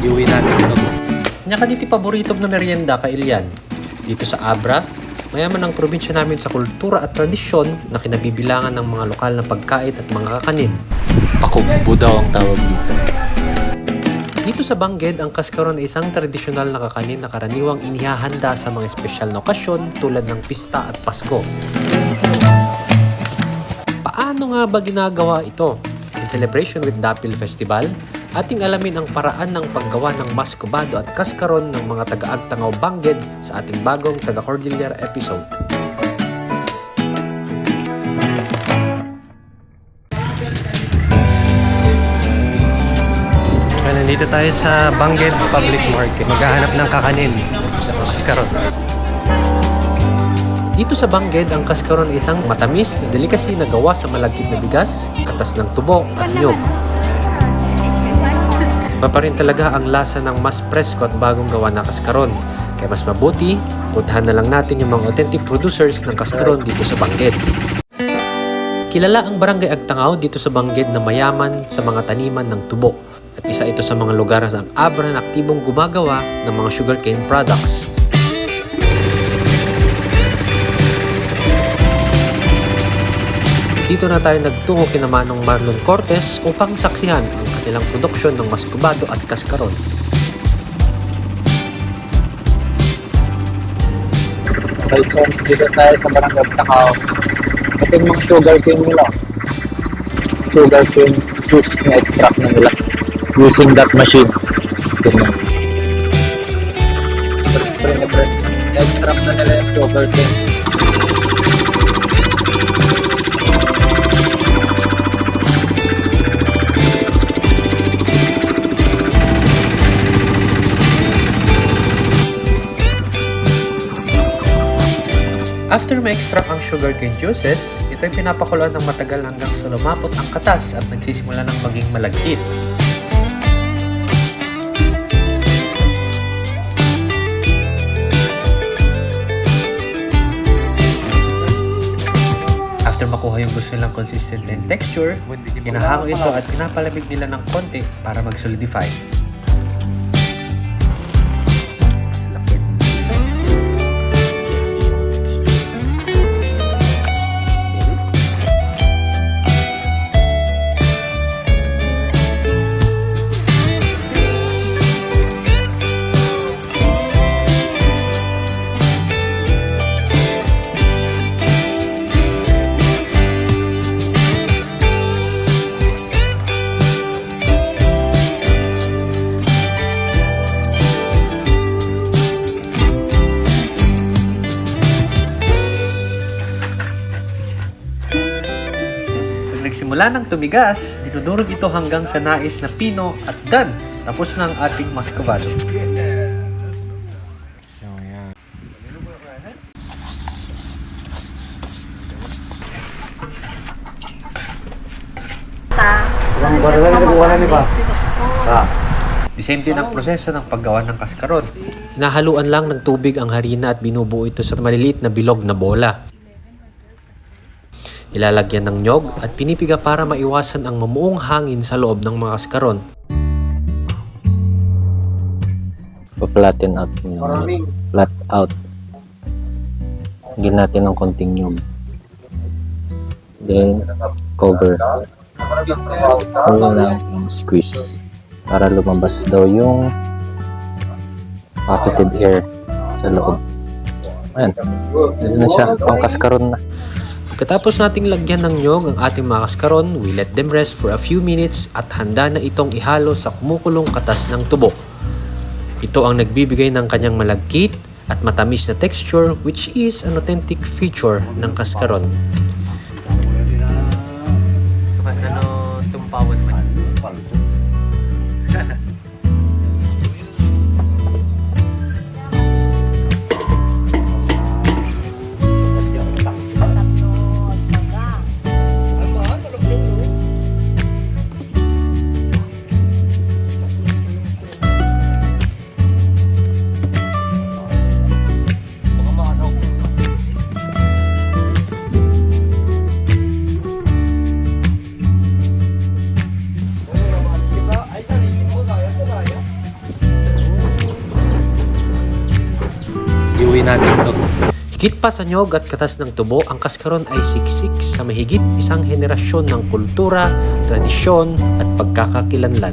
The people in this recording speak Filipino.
iuwi natin ito. Kanya ka diti paborito na merienda ka Ilian. Dito sa Abra, mayaman ang probinsya namin sa kultura at tradisyon na kinabibilangan ng mga lokal na pagkain at mga kakanin. Pakumbo daw ang tawag dito. Dito sa Bangged, ang kaskaron ay isang tradisyonal na kakanin na karaniwang inihahanda sa mga espesyal na okasyon tulad ng pista at Pasko. Paano nga ba ginagawa ito? In celebration with Dapil Festival, ating alamin ang paraan ng paggawa ng maskobado at kaskaron ng mga taga-Agtangaw Bangged sa ating bagong taga-Cordillera episode. Kaya nandito tayo sa Bangged Public Market. Maghahanap ng kakanin sa kaskaron. Dito sa Bangged, ang kaskaron ay isang matamis na delikasi na gawa sa malagkit na bigas, katas ng tubo at nyog. Iba pa rin talaga ang lasa ng mas presko at bagong gawa na kaskaron. Kaya mas mabuti, puntahan na lang natin yung mga authentic producers ng kaskaron dito sa Bangged. Kilala ang Barangay Agtangaw dito sa Bangged na mayaman sa mga taniman ng tubo. At isa ito sa mga lugar na ang Abra na aktibong gumagawa ng mga sugarcane products. Dito na tayo nagtungo kina Manong Marlon Cortez upang saksihan ang kanilang produksyon ng maskubado at kaskaron. So dito tayo sa Barangay Takaw. Ito yung mga sugar cane nila. Sugar cane juice na extract na nila. Using that machine. Ganyan. Extract na nila yung sugar cane. After ma-extract ang sugarcane juices, ito ay pinapakuluan ng matagal hanggang sa lumapot ang katas at nagsisimula ng maging malagkit. After makuha yung gusto nilang consistent and texture, hinahango ito at pinapalamig nila ng konti para mag-solidify. Pag nagsimula ng tumigas, dinudurog ito hanggang sa nais na pino at done! Tapos na ang ating mascovado. The same din ang proseso ng paggawa ng kaskaron. Hinahaluan lang ng tubig ang harina at binubuo ito sa maliliit na bilog na bola. Ilalagyan ng nyog at pinipiga para maiwasan ang mamuong hangin sa loob ng mga kaskaron. Pa-flatten out mo yung flat out. Lagyan natin ng konting nyug. Then, cover. Wala lang yung squeeze. Para lumabas daw yung pocketed air sa loob. Ayan. Ayan na siya. Pangkaskaron na. Pagkatapos nating lagyan ng nyog ang ating mga kaskaron, we let them rest for a few minutes at handa na itong ihalo sa kumukulong katas ng tubo. Ito ang nagbibigay ng kanyang malagkit at matamis na texture which is an authentic feature ng kaskaron. Higit pa sa nyog at katas ng tubo, ang kaskaron ay siksik sa mahigit isang henerasyon ng kultura, tradisyon at pagkakakilanlan.